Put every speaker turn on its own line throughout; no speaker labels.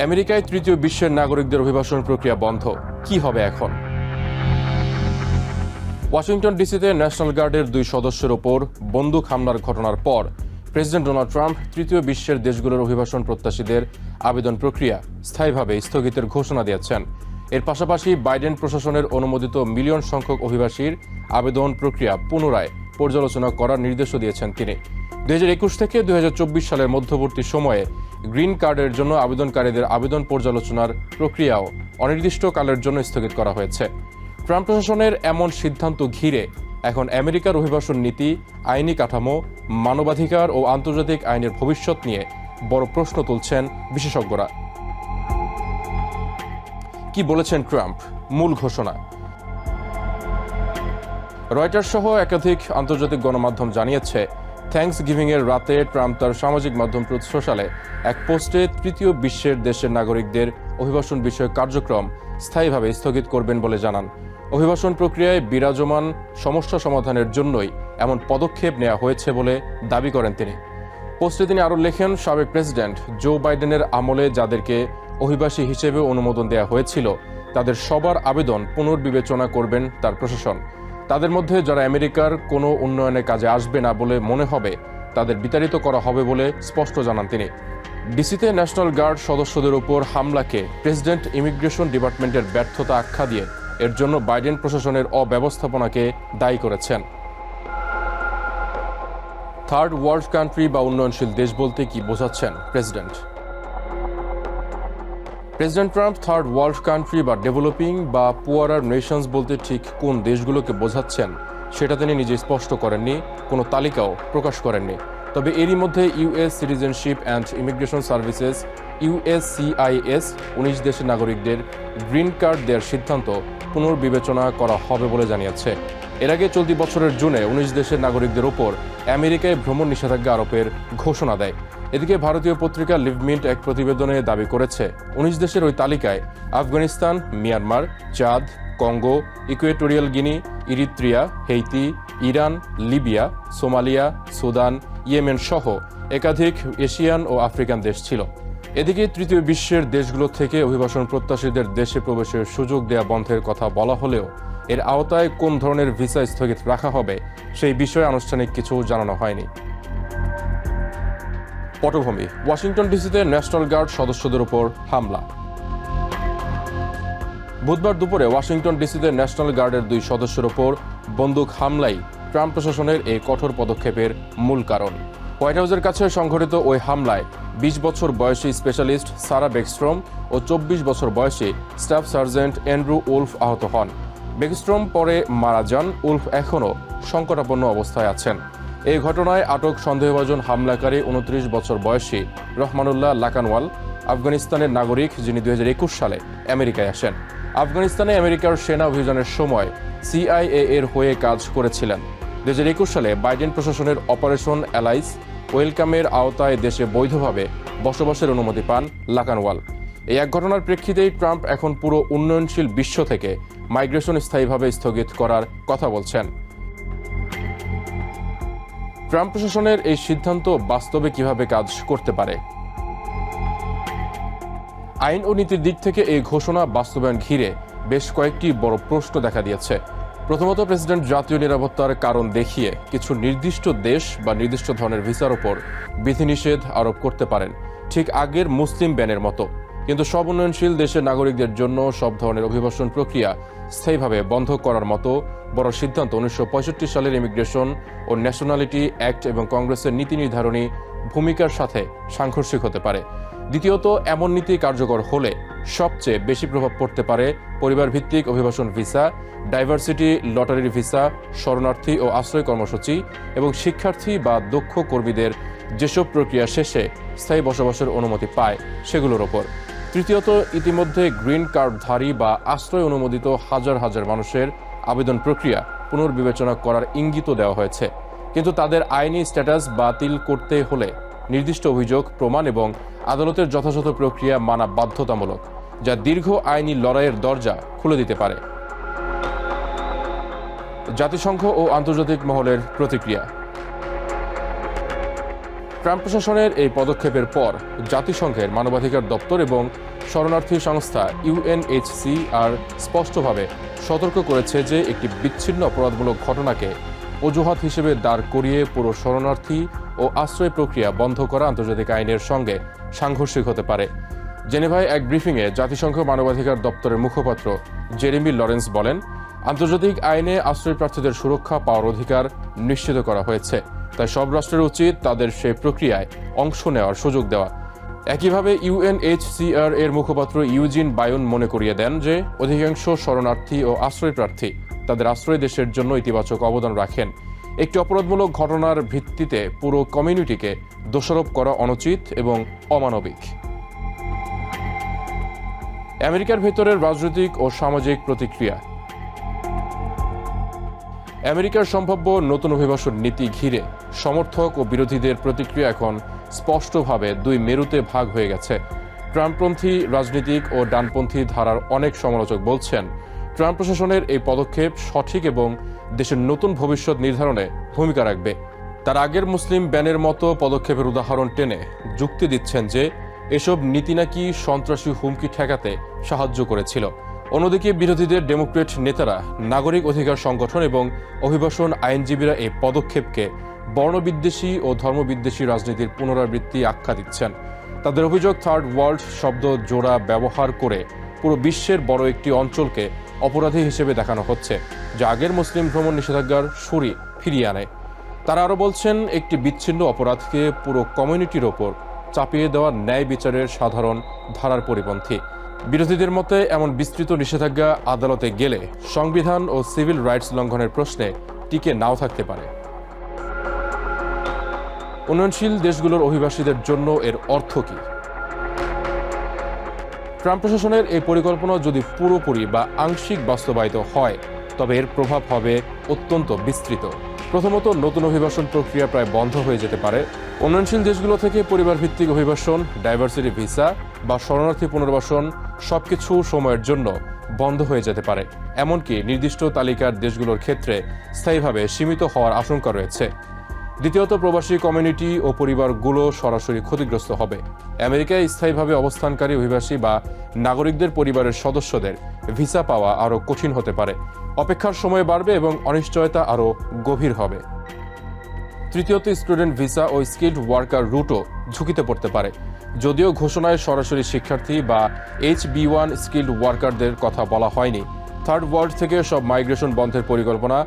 আমেরিকায় তৃতীয় বিশ্বের নাগরিকদের অভিবাসন প্রক্রিয়া বন্ধ। কি হবে এখন? ওয়াশিংটন ডিসিতে ন্যাশনাল গার্ডের দুই সদস্যের ওপর বন্দুক হামলার ঘটনার পর প্রেসিডেন্ট ডোনাল্ড ট্রাম্প তৃতীয় বিশ্বের দেশগুলোর অভিবাসন প্রত্যাশীদের আবেদন প্রক্রিয়া স্থায়ীভাবে স্থগিতের ঘোষণা দিয়েছেন। এর পাশাপাশি বাইডেন প্রশাসনের অনুমোদিত মিলিয়ন সংখ্যক অভিবাসীর আবেদন প্রক্রিয়া পুনরায় পর্যালোচনা করার নির্দেশও দিয়েছেন তিনি। দুই হাজার একুশ থেকে দুই হাজার চব্বিশ সালের মধ্যবর্তী সময়ে গ্রিন কার্ডের জন্য আবেদনকারীদের আবেদন পর্যালোচনার প্রক্রিয়াও অনির্দিষ্টকালের জন্য স্থগিত করা হয়েছে। ট্রাম্প প্রশাসনের এমন সিদ্ধান্ত ঘিরে এখন আমেরিকার অভিবাসন নীতি, আইনি কাঠামো, মানবাধিকার ও আন্তর্জাতিক আইনের ভবিষ্যৎ নিয়ে বড় প্রশ্ন তুলছেন বিশেষজ্ঞরা। কি বলেছেন ট্রাম্প? মূল ঘোষণা। রয়টার সহ একাধিক আন্তর্জাতিক গণমাধ্যম জানিয়েছে থ্যাঙ্কস গিভিং এর রাতে ট্রাম্প তার সামাজিক মাধ্যম সোশ্যালে এক পোস্টে তৃতীয় বিশ্বের দেশের নাগরিকদের অভিবাসন বিষয়ক কার্যক্রম স্থায়ীভাবে স্থগিত করবেন বলে জানান। অভিবাসন প্রক্রিয়ায় বিরাজমান সমস্যা সমাধানের জন্যই এমন পদক্ষেপ নেওয়া হয়েছে বলে দাবি করেন তিনি। পোস্টে তিনি আরও লেখেন, সাবেক প্রেসিডেন্ট জো বাইডেনের আমলে যাদেরকে অভিবাসী হিসেবে অনুমোদন দেওয়া হয়েছিল, তাদের সবার আবেদন পুনর্বিবেচনা করবেন তার প্রশাসন। তাদের মধ্যে যারা আমেরিকার কোনো উন্নয়নের কাজে আসবে না বলে মনে হবে, তাদের বিতাড়িত করা হবে বলে স্পষ্ট জানান তিনি। ডিসিতে ন্যাশনাল গার্ড সদস্যদের উপর হামলাকে প্রেসিডেন্ট ইমিগ্রেশন ডিপার্টমেন্টের ব্যর্থতা আখ্যা দিয়ে এর জন্য বাইডেন প্রশাসনের অব্যবস্থাপনাকে দায়ী করেছেন। থার্ড ওয়ার্ল্ড কান্ট্রি বা উন্নয়নশীল দেশ বলতে কি বোঝাচ্ছেন president? President Trump, third world country বা ডেভেলপিং বা পুয়ারার নেশনস বলতে ঠিক কোন দেশগুলোকে বোঝাচ্ছেন, সেটা তিনি নিজে স্পষ্ট করেননি, কোনো তালিকাও প্রকাশ করেননি। তবে এরই মধ্যে US citizenship and immigration services USCIS উনিশ দেশের নাগরিকদের গ্রিন কার্ড দেওয়ার সিদ্ধান্ত পুনর্বিবেচনা করা হবে বলে জানিয়েছে। এর আগে চলতি বছরের জুনে উনিশ দেশের নাগরিকদের ওপর আমেরিকায় ভ্রমণ নিষেধাজ্ঞা আরোপের ঘোষণা দেয়। এদিকে ভারতীয় পত্রিকা লিভমিন্ট এক প্রতিবেদনে দাবি করেছে, উনিশ দেশের ওই তালিকায় Afghanistan, Myanmar, Chad, Congo, Equatorial Guinea, Eritrea, Haiti, Iran, Libya, Somalia, Sudan, Yemen সহ একাধিক এশিয়ান ও আফ্রিকান দেশ ছিল। এদিকে তৃতীয় বিশ্বের দেশগুলো থেকে অভিবাসন প্রত্যাশীদের দেশে প্রবেশের সুযোগ দেয়া বন্ধের কথা বলা হলেও এর আওতায় কোন ধরনের ভিসা স্থগিত রাখা হবে সেই বিষয়ে আনুষ্ঠানিক কিছু জানানো হয়নি। পটভূমি, ওয়াশিংটন ডিসিতে ন্যাশনাল গার্ড সদস্যদের উপর হামলা। বুধবার দুপুরে ওয়াশিংটন ডিসিতে ন্যাশনাল গার্ডের দুই সদস্যের ওপর বন্দুক হামলাই ট্রাম্প প্রশাসনের এই কঠোর পদক্ষেপের মূল কারণ। হোয়াইট হাউসের কাছে সংঘটিত ওই হামলায় বিশ বছর বয়সী স্পেশালিস্ট সারা বেকস্ট্রম ও চব্বিশ বছর বয়সী স্টাফ সার্জেন্ট অ্যান্ড্রু উলফ আহত হন। বেকস্ট্রম পরে মারা যান, উলফ এখনও সংকটাপন্ন অবস্থায় আছেন। এই ঘটনায় আটক সন্দেহভাজন হামলাকারী উনত্রিশ বছর বয়সী রহমানুল্লাহ লাকানওয়াল, আফগানিস্তানের নাগরিক যিনি দুই হাজার একুশ সালে আমেরিকায় আসেন। আফগানিস্তানে আমেরিকার সেনা অভিযানের সময় সিআইএ এর হয়ে কাজ করেছিলেন। দু হাজার একুশ সালে বাইডেন প্রশাসনের অপারেশন অ্যালাইস ওয়েলকামের আওতায় দেশে বৈধভাবে বসবাসের অনুমতি পান লাকানওয়াল। এই এক ঘটনার প্রেক্ষিতেই ট্রাম্প এখন পুরো উন্নয়নশীল বিশ্ব থেকে মাইগ্রেশন স্থায়ীভাবে স্থগিত করার কথা বলছেন। ট্রাম্প প্রশাসনের এই সিদ্ধান্ত বাস্তবে কীভাবে কাজ করতে পারে? আইন ও নীতির দিক থেকে এই ঘোষণা বাস্তবায়ন ঘিরে বেশ কয়েকটি বড় প্রশ্ন দেখা দিয়েছে। প্রথমত, প্রেসিডেন্ট জাতীয় নিরাপত্তার কারণ দেখিয়ে কিছু নির্দিষ্ট দেশ বা নির্দিষ্ট ধরনের ভিসার ওপর বিধিনিষেধ আরোপ করতে পারেন, ঠিক আগের মুসলিম ব্যানের মতো। কিন্তু সব উন্নয়নশীল দেশের নাগরিকদের জন্য সব ধরনের অভিবাসন প্রক্রিয়া স্থায়ীভাবে বন্ধ করার মতো বড় সিদ্ধান্ত উনিশশো পঁয়ষট্টি সালের ইমিগ্রেশন ও ন্যাশনালিটি অ্যাক্ট এবং কংগ্রেসের নীতি নির্ধারণী ভূমিকার সাথে সাংঘর্ষিক হতে পারে। দ্বিতীয়ত, এমন নীতি কার্যকর হলে সবচেয়ে বেশি প্রভাব পড়তে পারে পরিবার ভিত্তিক অভিবাসন ভিসা, ডাইভার্সিটি, লটারির ভিসা, শরণার্থী ও আশ্রয় কর্মসূচি এবং শিক্ষার্থী বা দক্ষ কর্মীদের যেসব প্রক্রিয়া শেষে স্থায়ী বসবাসের অনুমতি পায় সেগুলোর ওপর। তৃতীয়ত, ইতিমধ্যে গ্রিন কার্ডধারী বা আশ্রয় অনুমোদিত হাজার হাজার মানুষের আবেদন প্রক্রিয়া পুনর্বিবেচনা করার ইঙ্গিত দেওয়া হয়েছে। কিন্তু তাদের আইনি স্ট্যাটাস বাতিল করতে হলে নির্দিষ্ট অভিযোগ, প্রমাণ এবং আদালতের যথাযথ প্রক্রিয়া মানা বাধ্যতামূলক, যা দীর্ঘ আইনি লড়াইয়ের দরজা খুলে দিতে পারে। জাতিসংঘ ও আন্তর্জাতিক মহলের প্রতিক্রিয়া। ট্রাম্প প্রশাসনের এই পদক্ষেপের পর জাতিসংঘের মানবাধিকার দপ্তর এবং শরণার্থী সংস্থা ইউএনএইচসিআর স্পষ্টভাবে সতর্ক করেছে যে একটি বিচ্ছিন্ন অপরাধমূলক ঘটনাকে অজুহাত হিসেবে দাঁড় করিয়ে পুরো শরণার্থী ও আশ্রয় প্রক্রিয়া বন্ধ করা আন্তর্জাতিক আইনের সঙ্গে সাংঘর্ষিক হতে পারে। জেনেভায় এক ব্রিফিংয়ে জাতিসংঘ মানবাধিকার দপ্তরের মুখপাত্র জেরেমি লরেন্স বলেন, আন্তর্জাতিক আইনে আশ্রয় প্রার্থীদের সুরক্ষা পাওয়ার অধিকার নিশ্চিত করা হয়েছে। তাই সব রাষ্ট্রের উচিত তাদের সে প্রক্রিয়ায় অংশ নেওয়ার সুযোগ দেওয়া। একইভাবে ইউএনএইচসিআর এর মুখপাত্র ইউজিন বায়ন মনে করিয়ে দেন যে, অধিকাংশ শরণার্থী ও আশ্রয় প্রার্থী তাদের আশ্রয় দেশের জন্য ইতিবাচক অবদান রাখেন। একটি অপরাধমূলক ঘটনার ভিত্তিতে পুরো কমিউনিটিকে দোষারোপ করা অনুচিত এবং অমানবিক। আমেরিকার ভেতরের রাজনৈতিক ও সামাজিক প্রতিক্রিয়া আমেরিকার সম্ভাব্য নতুন অভিবাসন নীতি ঘিরে সমর্থক ও বিরোধীদের প্রতিক্রিয়া এখন স্পষ্টভাবে দুই মেরুতে ভাগ হয়ে গেছে। ট্রাম্পপন্থী রাজনীতিক ও ডানপন্থী ধারার অনেক সমালোচক বলছেন, ট্রাম্প প্রশাসনের এই পদক্ষেপ সঠিক এবং দেশের নতুন ভবিষ্যৎ নির্ধারণে ভূমিকা রাখবে। তার আগের মুসলিম ব্যানের মতো পদক্ষেপের উদাহরণ টেনে যুক্তি দিচ্ছেন যে, এসব নীতি নাকি সন্ত্রাসী হুমকি ঠেকাতে সাহায্য করেছিল। অন্যদিকে বিরোধীদের ডেমোক্রেট নেতারা নাগরিক অধিকার সংগঠন এবং অভিবাসন আইনজীবীরা এই পদক্ষেপকে বর্ণবিদ্বেষী ও ধর্মবিদ্বেষী রাজনীতির পুনরাবৃত্তি আখ্যা দিচ্ছেন। তাদের অভিযোগ, থার্ড ওয়ার্ল্ড শব্দ জোড়া ব্যবহার করে পুরো বিশ্বের বড় একটি অঞ্চলকে অপরাধী হিসেবে দেখানো হচ্ছে, যা আগের মুসলিম ভ্রমণ নিষেধাজ্ঞার সুরি ফিরিয়ে আনে। তারা আরও বলছেন, একটি বিচ্ছিন্ন অপরাধকে পুরো কমিউনিটির ওপর চাপিয়ে দেওয়া ন্যায় বিচারের সাধারণ ধারার পরিপন্থী। বিরোধীদের মতে, এমন বিস্তৃত নিষেধাজ্ঞা আদালতে গেলে সংবিধান ও সিভিল রাইটস লঙ্ঘনের প্রশ্নে টিকে নাও থাকতে পারে। উন্নয়নশীল দেশগুলোর অভিবাসীদের জন্য এর অর্থ কী? ট্রাম্প প্রশাসনের এই পরিকল্পনা যদি পুরোপুরি বা আংশিক বাস্তবায়িত হয়, তবে এর প্রভাব হবে অত্যন্ত বিস্তৃত। প্রথমত, নতুন অভিবাসন প্রক্রিয়া প্রায় বন্ধ হয়ে যেতে পারে। উন্নয়নশীল দেশগুলো থেকে পরিবার ভিত্তিক অভিবাসন ডাইভার্সিটি ভিসা বা শরণার্থী পুনর্বাসন সবকিছু সময়ের জন্য বন্ধ হয়ে যেতে পারে। এমনকি নির্দিষ্ট তালিকার দেশগুলোর ক্ষেত্রে স্থায়ীভাবে সীমিত হওয়ার আশঙ্কা রয়েছে। দ্বিতীয়ত, প্রবাসী কমিউনিটি ও পরিবারগুলো সরাসরি ক্ষতিগ্রস্ত হবে। আমেরিকায় স্থায়ীভাবে অবস্থানকারী অভিবাসী বা নাগরিকদের পরিবারের সদস্যদের ভিসা পাওয়া আরও কঠিন হতে পারে। অপেক্ষার সময় বাড়বে এবং অনিশ্চয়তা আরও গভীর হবে। তৃতীয়ত স্টুডেন্ট ভিসা ও স্কিল্ড ওয়ার্কার রুটও ঝুঁকিতে পড়তে পারে। যদিও ঘোষণায় সরাসরি শিক্ষার্থী বা এইচ বি ওয়ান স্কিল্ড ওয়ার্কারদের কথা বলা হয়নি। থার্ড ওয়ার্ল্ড থেকে সব মাইগ্রেশন বন্ধের পরিকল্পনা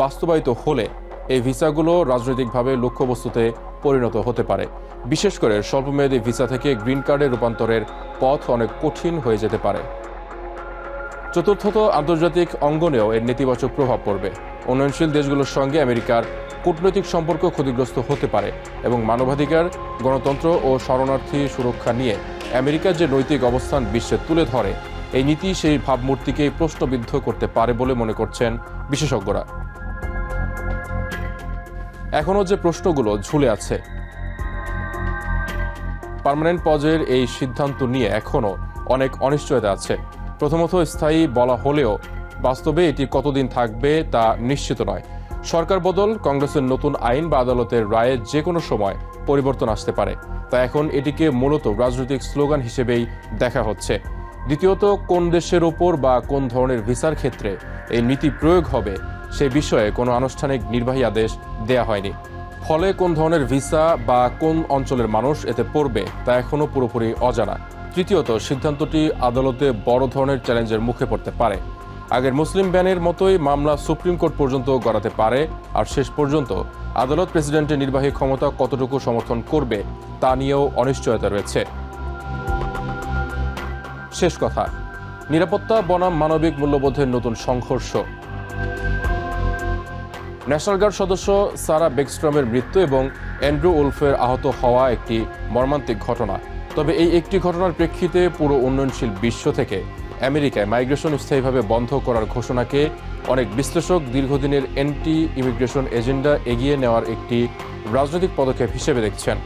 বাস্তবায়িত হলে এই ভিসাগুলো রাজনৈতিকভাবে লক্ষ্যবস্তুতে পরিণত হতে পারে। বিশেষ করে স্বল্পমেয়াদী ভিসা থেকে গ্রিন কার্ডে রূপান্তরের পথ অনেক কঠিন হয়ে যেতে পারে। চতুর্থত আন্তর্জাতিক অঙ্গনেও এর নেতিবাচক প্রভাব পড়বে। উন্নয়নশীল দেশগুলোর সঙ্গে আমেরিকার কূটনৈতিক সম্পর্ক ক্ষতিগ্রস্ত হতে পারে এবং মানবাধিকার, গণতন্ত্র ও শরণার্থী সুরক্ষা নিয়ে আমেরিকার যে নৈতিক অবস্থান বিশ্বে তুলে ধরে, এই নীতি সেই ভাবমূর্তিকে প্রশ্নবিদ্ধ করতে পারে বলে মনে করছেন বিশেষজ্ঞরা। এখনও যে প্রশ্নগুলো ঝুলে আছে, পার্মানেন্ট পজের এই সিদ্ধান্ত নিয়ে এখনও অনেক অনিশ্চয়তা আছে। প্রথমত স্থায়ী বলা হলেও বাস্তবে এটি কতদিন থাকবে তা নিশ্চিত নয়। সরকার বদল, কংগ্রেসের নতুন আইন বা আদালতের রায়ে যে কোনো সময় পরিবর্তন আসতে পারে। তা এখন এটিকে মূলত রাজনৈতিক স্লোগান হিসেবেই দেখা হচ্ছে। দ্বিতীয়ত, কোন দেশের ওপর বা কোন ধরনের ভিসার ক্ষেত্রে এই নীতি প্রয়োগ হবে সে বিষয়ে কোনো আনুষ্ঠানিক নির্বাহী আদেশ দেয়া হয়নি। ফলে কোন ধরনের ভিসা বা কোন অঞ্চলের মানুষ এতে পড়বে তা এখনও পুরোপুরি অজানা। তৃতীয়ত, সিদ্ধান্তটি আদালতে বড় ধরনের চ্যালেঞ্জের মুখে পড়তে পারে। আগের মুসলিম ব্যানের মতোই মামলা সুপ্রিম কোর্ট পর্যন্ত গড়াতে পারে, আর শেষ পর্যন্ত আদালত প্রেসিডেন্টের নির্বাহী ক্ষমতা কতটুকু সমর্থন করবে তা নিয়েও অনিশ্চয়তা রয়েছে। শেষ কথা, নিরাপত্তা, বনাম, মানবিক মূল্যবোধের নতুন সংঘর্ষ। ন্যাশনাল গার্ড সদস্য সারা বেকস্ট্রমের মৃত্যু এবং অ্যান্ড্রু উলফের আহত হওয়া একটি মর্মান্তিক ঘটনা। তবে এই একটি ঘটনার প্রেক্ষিতে পুরো উন্নয়নশীল বিশ্ব থেকে আমেরিকায় মাইগ্রেশন স্থায়ীভাবে বন্ধ করার ঘোষণাকে অনেক বিশ্লেষক দীর্ঘদিনের অ্যান্টি ইমিগ্রেশন এজেন্ডা এগিয়ে নেওয়ার একটি রাজনৈতিক পদক্ষেপ হিসেবে দেখছেন।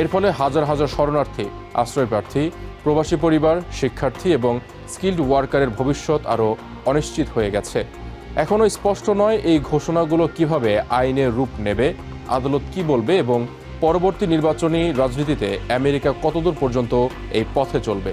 এর ফলে হাজার হাজার শরণার্থী আশ্রয় প্রার্থী প্রবাসী পরিবার, শিক্ষার্থী এবং স্কিল্ড ওয়ার্কারের ভবিষ্যৎ আরও অনিশ্চিত হয়ে গেছে। এখনও স্পষ্ট নয় এই ঘোষণাগুলো কীভাবে আইনের রূপ নেবে, আদালত কি বলবে এবং পরবর্তী নির্বাচনী রাজনীতিতে আমেরিকা কতদূর পর্যন্ত এই পথে চলবে।